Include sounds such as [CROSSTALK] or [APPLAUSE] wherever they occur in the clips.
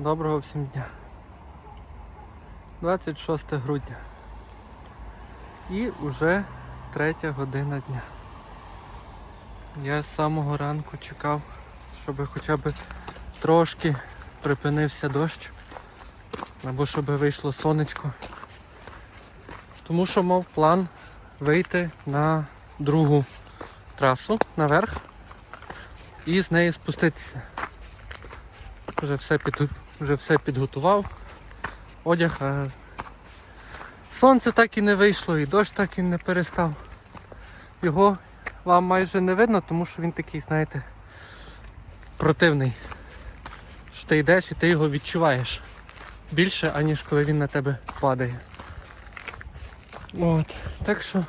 Доброго всім дня. 26 грудня. І вже третя година дня. Я з самого ранку чекав, щоб хоча б трошки припинився дощ. Або щоб вийшло сонечко. Тому що мав план вийти на другу трасу наверх і з неї спуститися. Вже все, під, вже все підготував. Одяг. А... Сонце так і не вийшло, і дощ так і не перестав. Його вам майже не видно, тому що він такий, знаєте, противний. Що ти йдеш і ти його відчуваєш більше, аніж коли він на тебе падає. От. Так що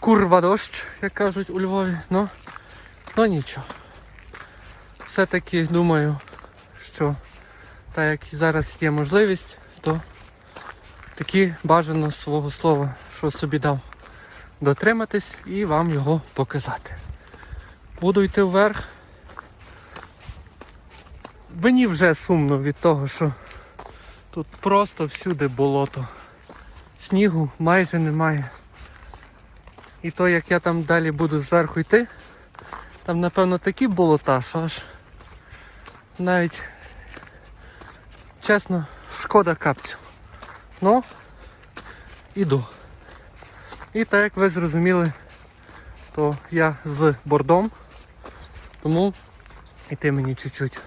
курва дощ, як кажуть у Львові, ну, ну нічого. Все-таки думаю, що так як зараз є можливість, то таки бажано свого слова, що собі дав, дотриматись і вам його показати. Буду йти вверх. Мені вже сумно від того, що тут просто всюди болото. Снігу майже немає. І то як я там далі буду зверху йти, там напевно такі болота, що аж навіть чесно шкода капцю. Ну, іду. І так як ви зрозуміли, то я з бордом, тому йти мені чуть-чуть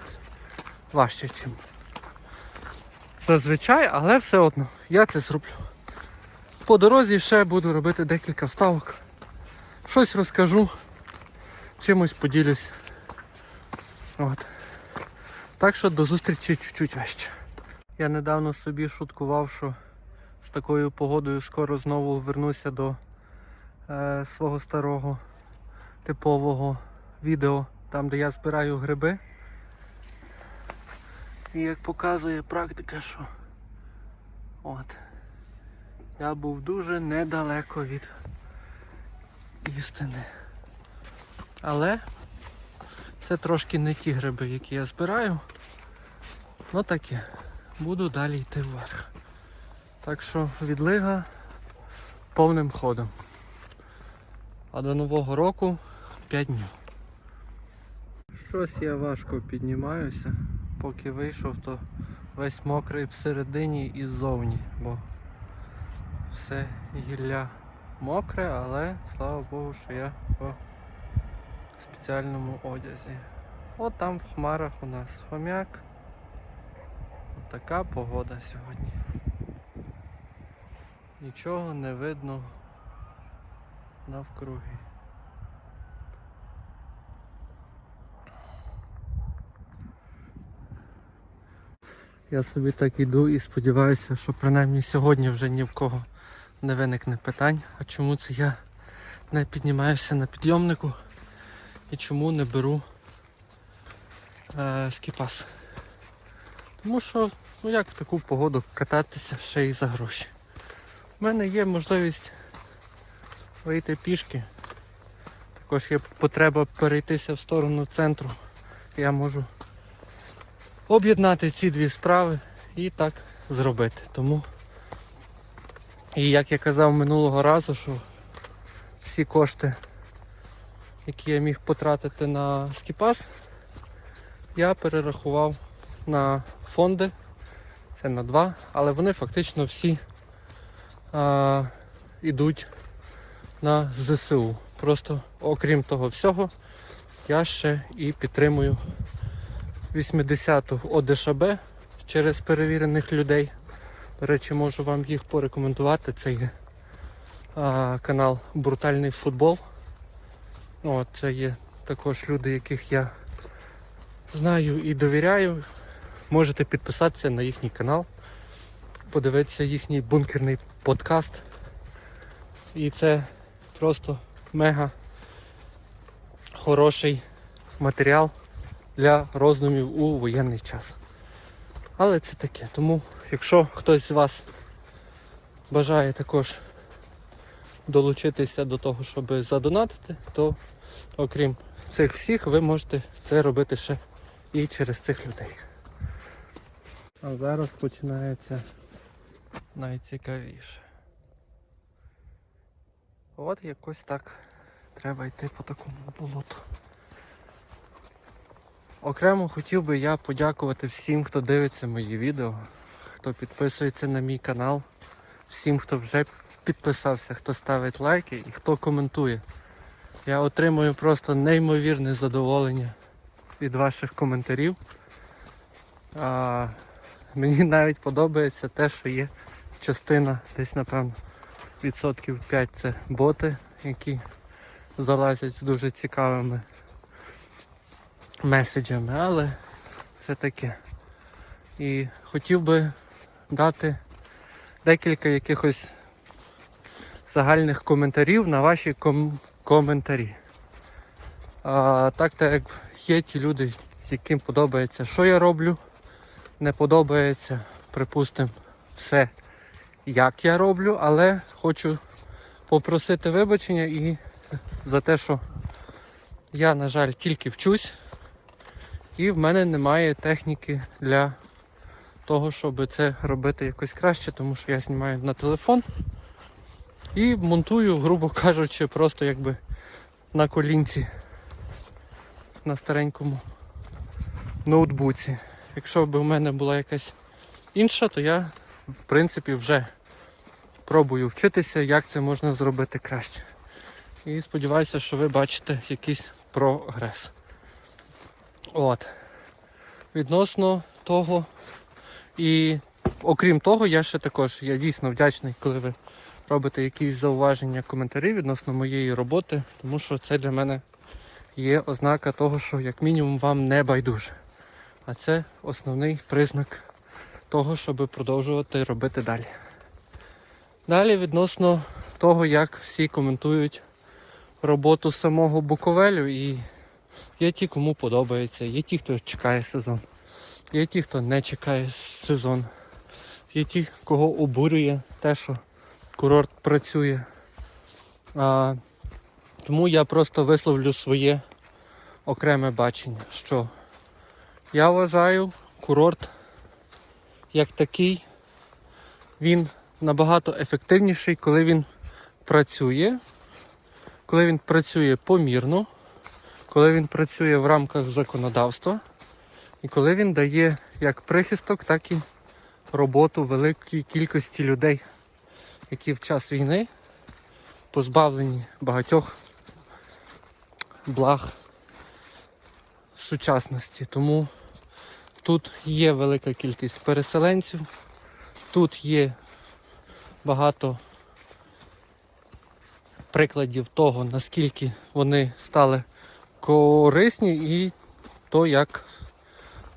важче, ніж зазвичай, але все одно я це зроблю. По дорозі ще буду робити декілька вставок. Щось розкажу, чимось поділюсь. От. Так що до зустрічі чуть-чуть вище. Я недавно собі шуткував, що з такою погодою скоро знову вернуся до е, свого старого типового відео, там де я збираю гриби. І як показує практика, що от, я був дуже недалеко від істини. Але це трошки не ті гриби, які я збираю. Ну таке. Буду далі йти вверх. Так що відлига повним ходом. А до Нового року 5 днів. Щось я важко піднімаюся, поки вийшов, то весь мокрий всередині і ззовні, бо все гілля мокре, але слава Богу, що я по спеціальному одязі. От там в хмарах у нас хомяк. Така погода сьогодні. Нічого не видно навкруги. Я собі так іду і сподіваюся, що принаймні сьогодні вже ні в кого не виникне питань, а чому це я не піднімаюся на підйомнику і чому не беру е, скіпас. Тому що, ну як в таку погоду кататися ще й за гроші. У мене є можливість вийти пішки. Також є потреба перейтися в сторону центру. Я можу об'єднати ці дві справи і так зробити. Тому і як я казав минулого разу, що всі кошти, які я міг потратити на скіпас, я перерахував на фонди. Це на два, але вони фактично всі а, йдуть на ЗСУ. Просто окрім того всього, я ще і підтримую 80-ту ОДШБ через перевірених людей. До речі, можу вам їх порекомендувати. Це є а, канал Брутальний футбол. От, Це є також люди, яких я знаю і довіряю. Можете підписатися на їхній канал, подивитися їхній бункерний подкаст. І це просто мега хороший матеріал для роздумів у воєнний час. Але це таке. Тому якщо хтось з вас бажає також долучитися до того, щоб задонатити, то окрім цих всіх ви можете це робити ще і через цих людей. А зараз починається найцікавіше. От якось так треба йти по такому болоту. Окремо хотів би я подякувати всім, хто дивиться мої відео, хто підписується на мій канал, всім, хто вже підписався, хто ставить лайки і хто коментує. Я отримую просто неймовірне задоволення від ваших коментарів. [LAUGHS] мені навіть подобається те, що є частина, десь напевно відсотків 5 це боти, які залазять з дуже цікавими меседжами, але це таке. І хотів би дати декілька якихось загальних коментарів на ваші ком- коментарі. А, так так як є ті люди, яким подобається, що я роблю, не подобається, припустимо, все, як я роблю, але хочу попросити вибачення і за те, що я, на жаль, тільки вчусь, і в мене немає техніки для того, щоб це робити якось краще, тому що я знімаю на телефон і монтую, грубо кажучи, просто якби на колінці на старенькому ноутбуці. Якщо б у мене була якась інша, то я в принципі вже пробую вчитися, як це можна зробити краще. І сподіваюся, що ви бачите якийсь прогрес. От. Відносно того, і окрім того, я ще також я дійсно вдячний, коли ви робите якісь зауваження, коментарі відносно моєї роботи, тому що це для мене є ознака того, що як мінімум вам не байдуже. А це основний признак того, щоб продовжувати робити далі. Далі відносно того, як всі коментують роботу самого Буковелю і є ті, кому подобається, є ті, хто чекає сезон, є ті, хто не чекає сезон, є ті, кого обурює те, що курорт працює. А, тому я просто висловлю своє окреме бачення, що я вважаю курорт як такий, він набагато ефективніший, коли він працює, коли він працює помірно, коли він працює в рамках законодавства і коли він дає як прихисток, так і роботу великій кількості людей, які в час війни позбавлені багатьох благ сучасності. Тому тут є велика кількість переселенців, тут є багато прикладів того, наскільки вони стали корисні і то, як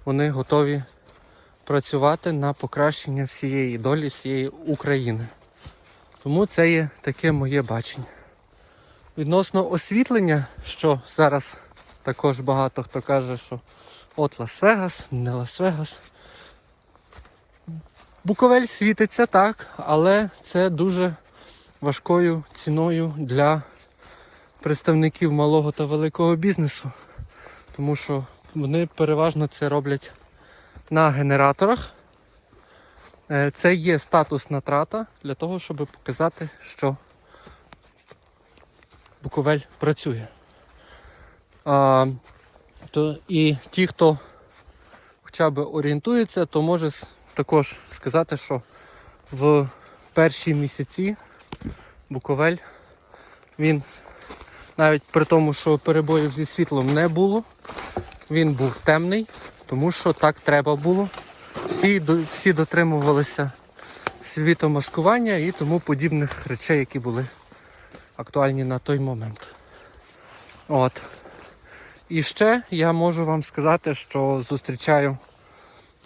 вони готові працювати на покращення всієї долі всієї України. Тому це є таке моє бачення. Відносно освітлення, що зараз також багато хто каже, що от Лас-Вегас, не Лас-Вегас. Буковель світиться так, але це дуже важкою ціною для представників малого та великого бізнесу. Тому що вони переважно це роблять на генераторах. Е, Це є статусна трата для того, щоб показати, що Буковель працює. То і ті, хто хоча б орієнтується, то може також сказати, що в перші місяці Буковель він навіть при тому, що перебоїв зі світлом не було, він був темний, тому що так треба було. Всі, всі дотримувалися світомаскування і тому подібних речей, які були актуальні на той момент. От. І ще я можу вам сказати, що зустрічаю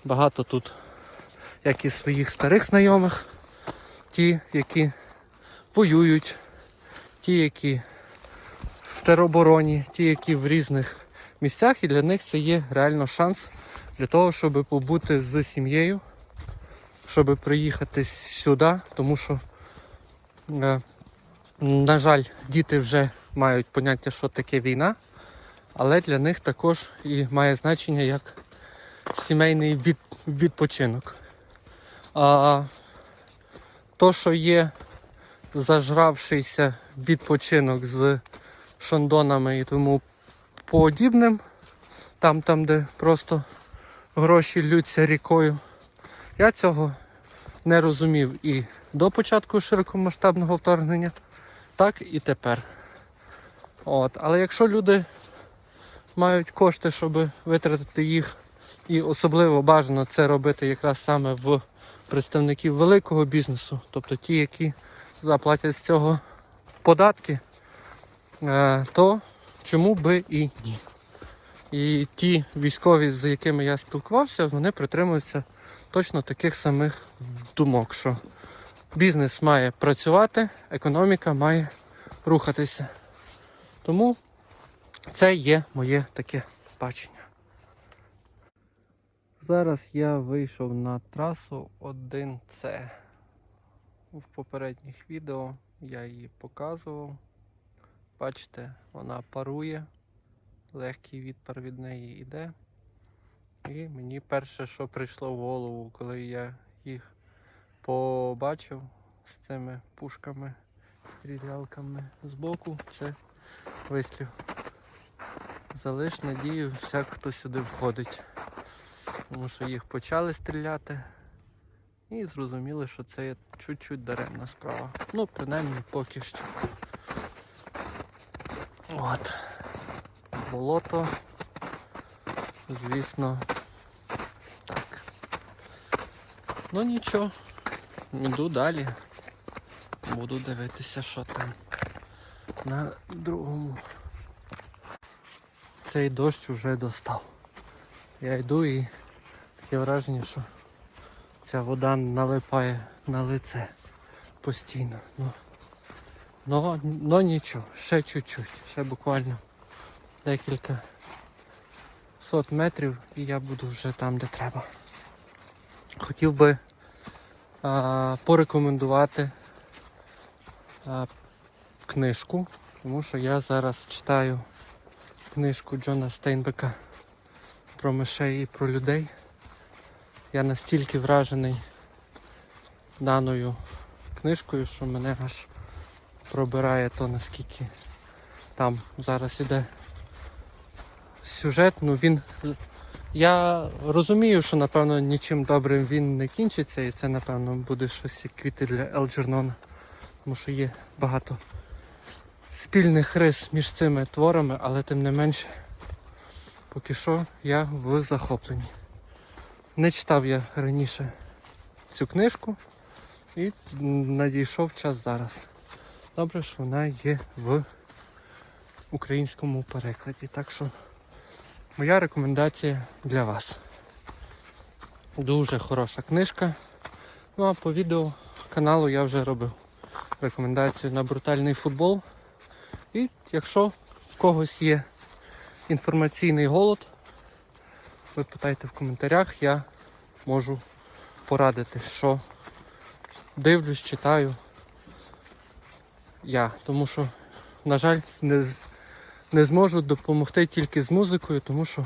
багато тут як і своїх старих знайомих, ті, які воюють, ті, які в теробороні, ті, які в різних місцях, і для них це є реально шанс для того, щоб побути з сім'єю, щоб приїхати сюди, тому що, е, на жаль, діти вже мають поняття, що таке війна, але для них також і має значення як сімейний від, відпочинок. А то, що є зажравшийся відпочинок з шандонами і тому подібним, там, там, де просто гроші ллються рікою, я цього не розумів і до початку широкомасштабного вторгнення, так і тепер. От. Але якщо люди мають кошти, щоб витратити їх, і особливо бажано це робити якраз саме в представників великого бізнесу, тобто ті, які заплатять з цього податки, е, то чому би і ні. І ті військові, з якими я спілкувався, вони притримуються точно таких самих думок, що бізнес має працювати, економіка має рухатися. Тому це є моє таке бачення. Зараз я вийшов на трасу 1С. В попередніх відео я її показував. Бачите, вона парує, легкий відпар від неї йде. І мені перше, що прийшло в голову, коли я їх побачив з цими пушками, стрілялками збоку, це вислів. Залиш надію, всяк хто сюди входить. Тому що їх почали стріляти. І зрозуміли, що це є чуть-чуть даремна справа. Ну, принаймні поки що. От. Болото. Звісно. Так. Ну нічого. Іду далі. Буду дивитися, що там на другому. Цей дощ вже достав. Я йду і таке враження, що ця вода налипає на лице постійно. Ну, но, но нічого, ще чуть-чуть, ще буквально декілька сот метрів і я буду вже там, де треба. Хотів би а, порекомендувати а, книжку, тому що я зараз читаю книжку Джона Стейнбека про мишей і про людей. Я настільки вражений даною книжкою, що мене аж пробирає то наскільки там зараз іде сюжет. Ну він. Я розумію, що напевно нічим добрим він не кінчиться і це напевно буде щось як квіти для Елджернона. Тому що є багато спільних рис між цими творами, але тим не менше поки що я в захопленні. Не читав я раніше цю книжку і надійшов час зараз. Добре, що вона є в українському перекладі. Так що моя рекомендація для вас. Дуже хороша книжка. Ну а по відео каналу я вже робив рекомендацію на брутальний футбол. І якщо в когось є інформаційний голод, ви питайте в коментарях, я можу порадити, що дивлюсь, читаю я. Тому що, на жаль, не, не зможу допомогти тільки з музикою, тому що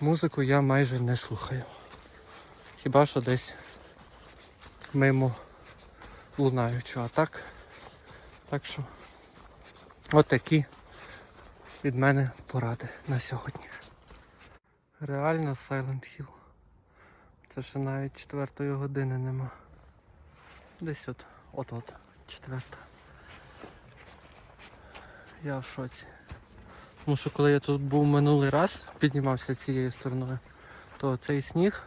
музику я майже не слухаю. Хіба що десь мимо лунаючого. А так, так що отакі від мене поради на сьогодні. Реально Silent Hill. Це ще навіть четвертої години нема. Десь от, от-от, четверта. Я в шоці. Тому що коли я тут був минулий раз, піднімався цією стороною, то цей сніг,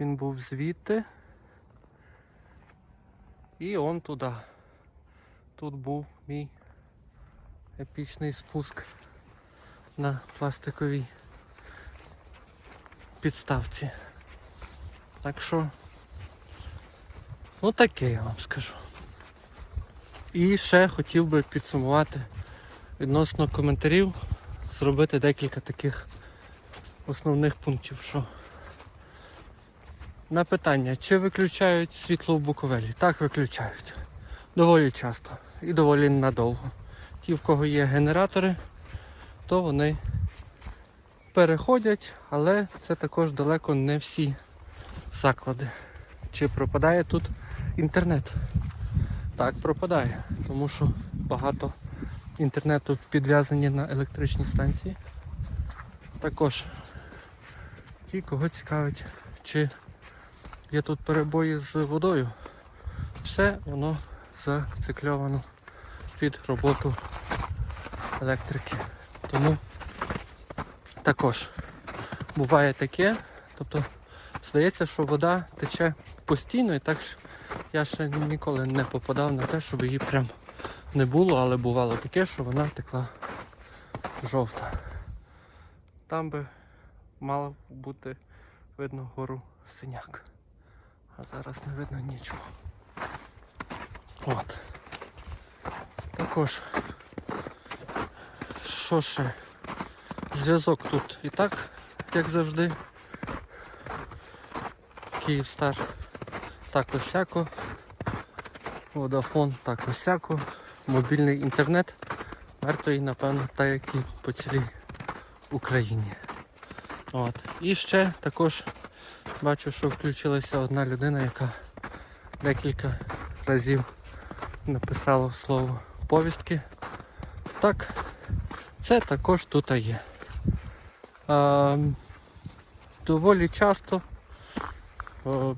він був звідти. І он туди. Тут був мій епічний спуск на пластиковій підставці. Так що, ну таке я вам скажу. І ще хотів би підсумувати відносно коментарів, зробити декілька таких основних пунктів, що на питання, чи виключають світло в Буковелі? Так виключають. Доволі часто і доволі надовго. Ті, в кого є генератори, то вони переходять, але це також далеко не всі заклади. Чи пропадає тут інтернет? Так, пропадає, тому що багато інтернету підв'язані на електричні станції. Також ті, кого цікавить, чи є тут перебої з водою, все воно зацикльовано під роботу електрики. Тому також буває таке, тобто здається, що вода тече постійно і так я ще ніколи не попадав на те, щоб її прям не було, але бувало таке, що вона текла жовта. Там би мало бути видно гору синяк. А зараз не видно нічого. От. Також, що ще? Зв'язок тут і так, як завжди. Київстар так осяко. Водафон так осяко. Мобільний інтернет вартий, напевно, так як і по цілій Україні. От. І ще також бачу, що включилася одна людина, яка декілька разів написала слово повістки. Так, це також тут є. А, доволі часто в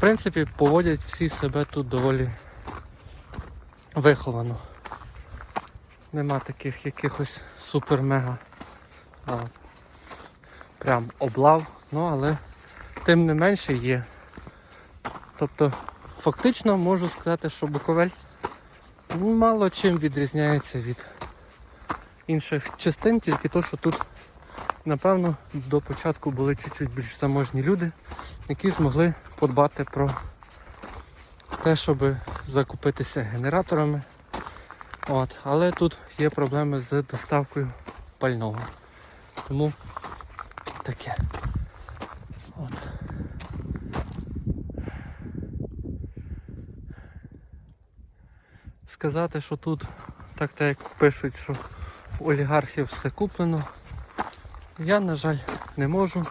принципі поводять всі себе тут доволі виховано. Нема таких якихось супер-мега прям облав, ну але тим не менше є. Тобто фактично можу сказати, що Буковель мало чим відрізняється від інших частин, тільки то, що тут, напевно, до початку були чуть-чуть більш заможні люди, які змогли подбати про те, щоб закупитися генераторами. От. Але тут є проблеми з доставкою пального. Тому таке. Сказати, що тут так так як пишуть, що в олігархів все куплено, я, на жаль, не можу,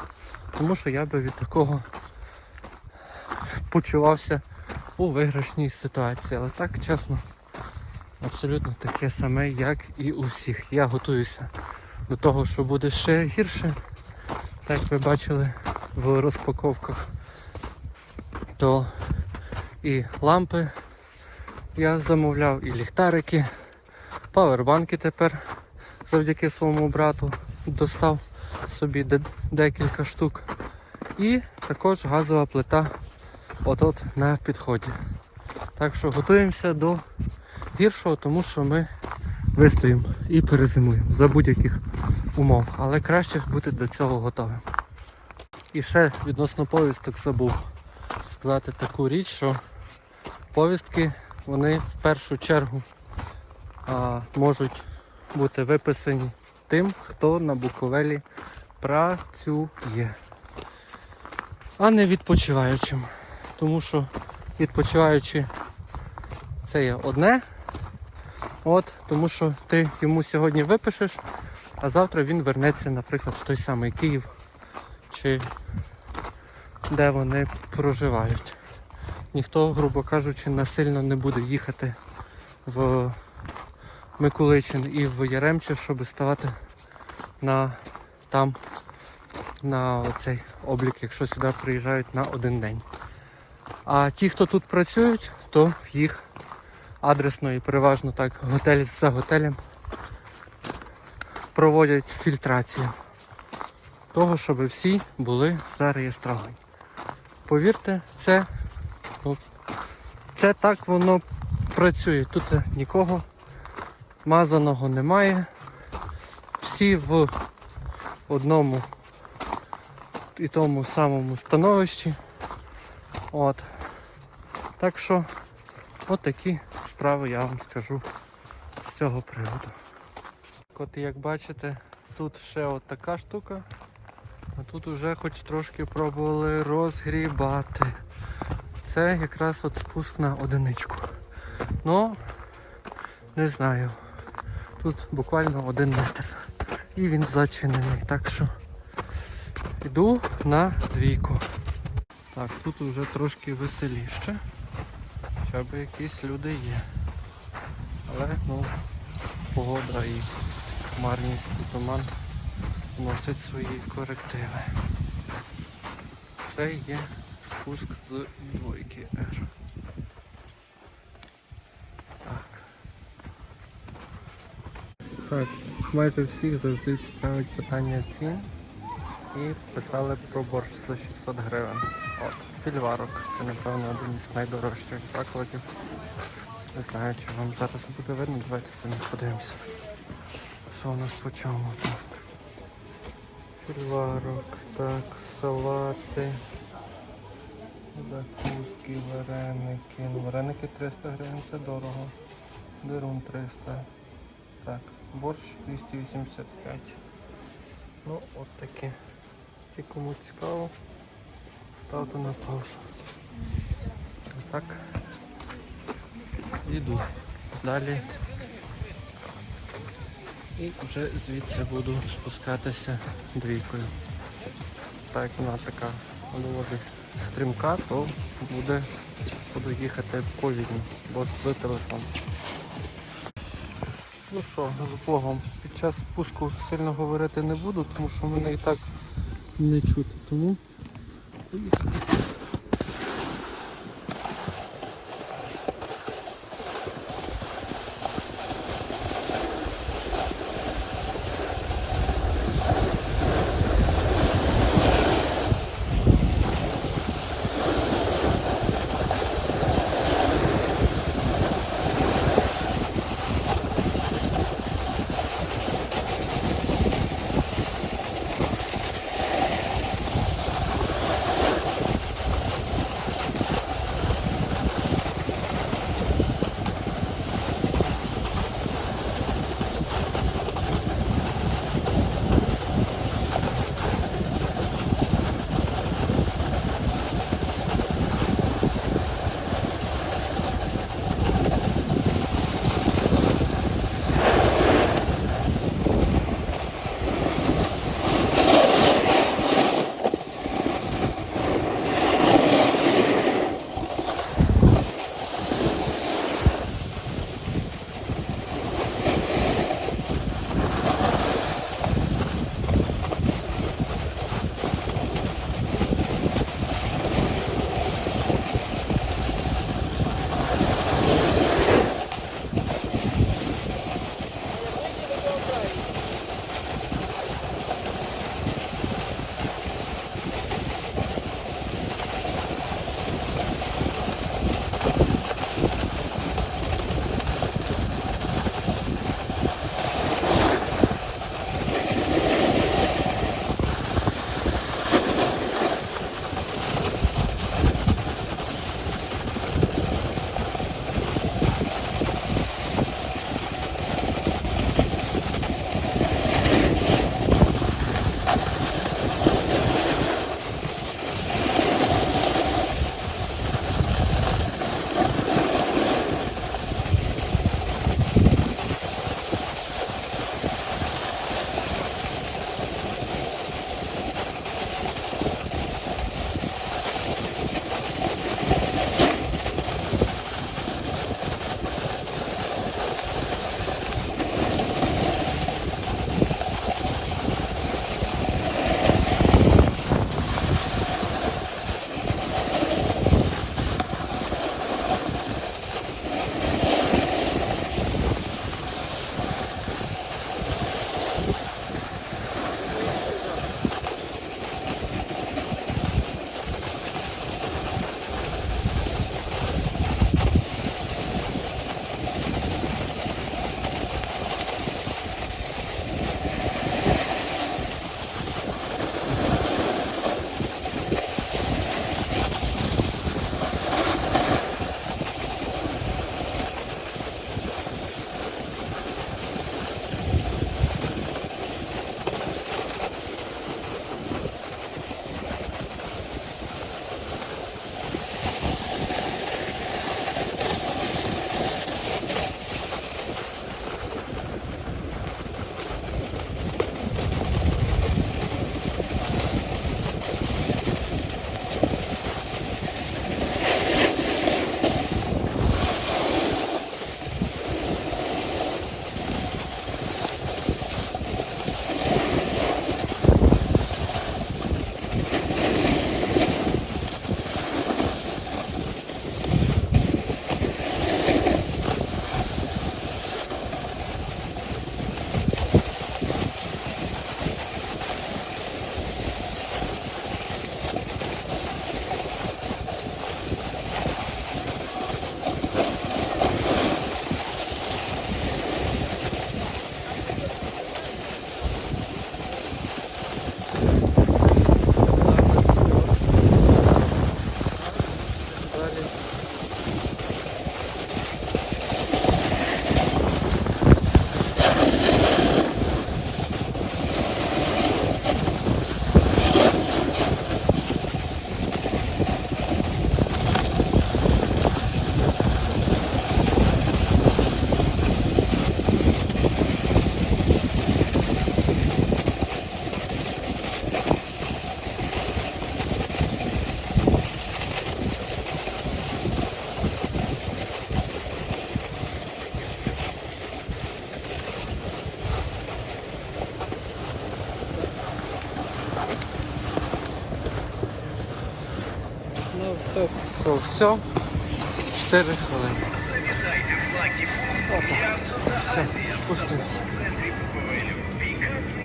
тому що я би від такого почувався у виграшній ситуації. Але так, чесно, абсолютно таке саме, як і у всіх. Я готуюся до того, що буде ще гірше. Так ви бачили в розпаковках, то і лампи я замовляв, і ліхтарики, павербанки тепер завдяки своєму брату достав собі декілька штук. І також газова плита от-от на підході. Так що готуємося до гіршого, тому що ми вистоїмо і перезимуємо за будь-яких умов. Але краще бути до цього готовим. І ще відносно повісток забув сказати таку річ, що повістки вони в першу чергу а, можуть бути виписані тим, хто на Буковелі працює, а не відпочиваючим. Тому що відпочиваючи це є одне. От, тому що ти йому сьогодні випишеш, а завтра він вернеться, наприклад, в той самий Київ чи де вони проживають. Ніхто, грубо кажучи, насильно не буде їхати в Миколичин і в Яремче, щоб ставати на там на цей облік, якщо сюди приїжджають на один день. А ті, хто тут працюють, то їх адресно і переважно так готель за готелем проводять фільтрацію того, щоб всі були зареєстровані. Повірте, це, ну, це так воно працює. Тут нікого мазаного немає. Всі в одному і тому самому становищі. От. Так що отакі справи я вам скажу з цього приводу. От як бачите, тут ще от така штука, а тут вже хоч трошки пробували розгрібати. Це якраз от спуск на одиничку. Ну, не знаю. Тут буквально один метр. І він зачинений. Так що йду на двійку. Так, тут вже трошки веселіше. Хоча б якісь люди є. Але ну, погода і хмарність і туман вносять свої корективи. Це є спуск з двойки R. Так. Так, майже всіх завжди цікавить питання цін. І писали про борщ за 600 гривень. От, фільварок. Це напевно один із найдорожчих закладів. Не знаю, чи вам зараз буде видно, давайте самі подивимося. Що у нас по чому так. Фільварок, так, салати, закуски, вареники. Ну, вареники 300 гривень, це дорого. Дирун 300. Так, борщ 285. Ну, от таке. І кому цікаво, ставте на паузу. Так. Іду далі. І вже звідси буду спускатися двійкою. Так вона така доволі стрімка, то буде, буду їхати повільно, бо з телефоном. Ну що, з Богом, під час спуску сильно говорити не буду, тому що мене і так не чути. Тому поїхали. Все. 4 хвилини. Все.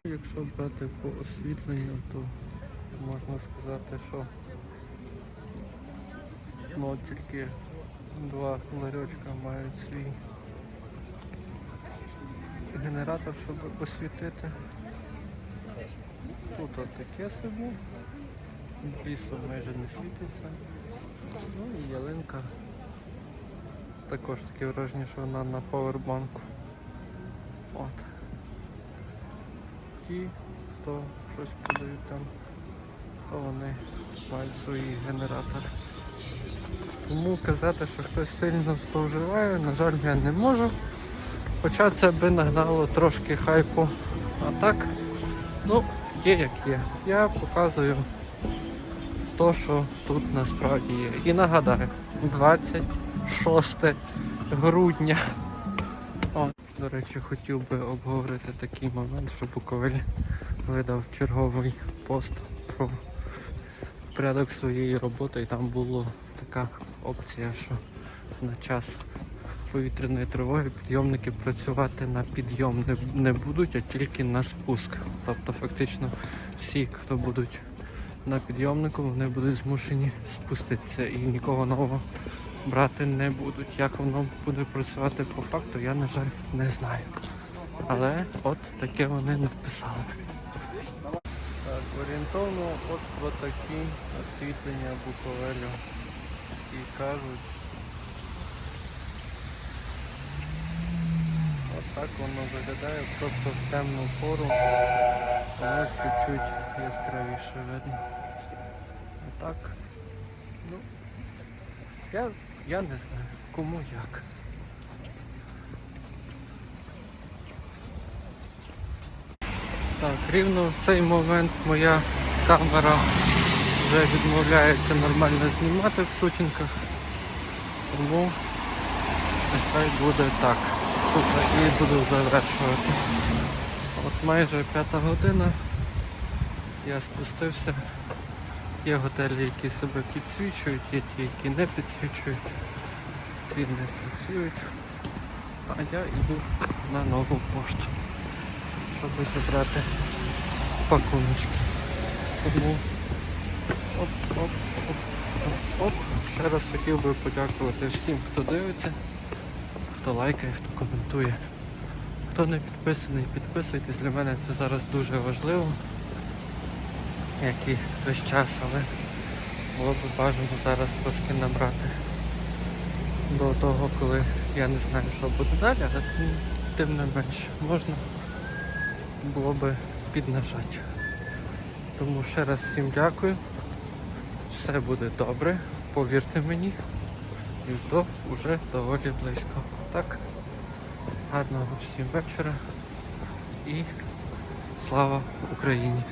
Якщо брати по освітленню, то можна сказати, що ну, тільки два ларьочка мають свій генератор, щоб освітити. Тут от таке собі. Лісом майже не світиться. Ну і ялинка. Також таке враження, що вона на повербанку. От. Ті, хто щось продають там, то вони мають свої генератори. Тому казати, що хтось сильно зловживає, на жаль, я не можу. Хоча це би нагнало трошки хайпу. А так, ну, є як є. Я показую то, що тут насправді є. І нагадаю, 26 грудня. О, до речі, хотів би обговорити такий момент, що Буковель видав черговий пост про порядок своєї роботи і там була така опція, що на час повітряної тривоги підйомники працювати на підйом не, не будуть, а тільки на спуск. Тобто фактично всі, хто будуть на підйомнику, вони будуть змушені спуститися і нікого нового брати не будуть. Як воно буде працювати по факту, я, на жаль, не знаю. Але от таке вони написали. Так, орієнтовно от про такі освітлення Буковелю. І кажуть. Так воно виглядає, просто в темну пору воно чуть-чуть яскравіше видно. Отак. Ну, я, я не знаю, кому як. Так, рівно в цей момент моя камера вже відмовляється нормально знімати в сутінках. Тому нехай буде так. Тут і буду завершувати. От майже п'ята година. Я спустився. Є готелі, які себе підсвічують, є ті, які не підсвічують. Ці не працюють. А я йду на нову пошту, щоб забрати пакуночки. Тому оп, оп, оп, оп, оп. Ще раз хотів би подякувати всім, хто дивиться, хто лайкає, хто коментує. Хто не підписаний, підписуйтесь. Для мене це зараз дуже важливо. Як і весь час, але було б бажано зараз трошки набрати до того, коли я не знаю, що буде далі, але тим, не менше можна було би піднажати. Тому ще раз всім дякую. Все буде добре, повірте мені. І то вже доволі близько. Так, гарного всім вечора і слава Україні!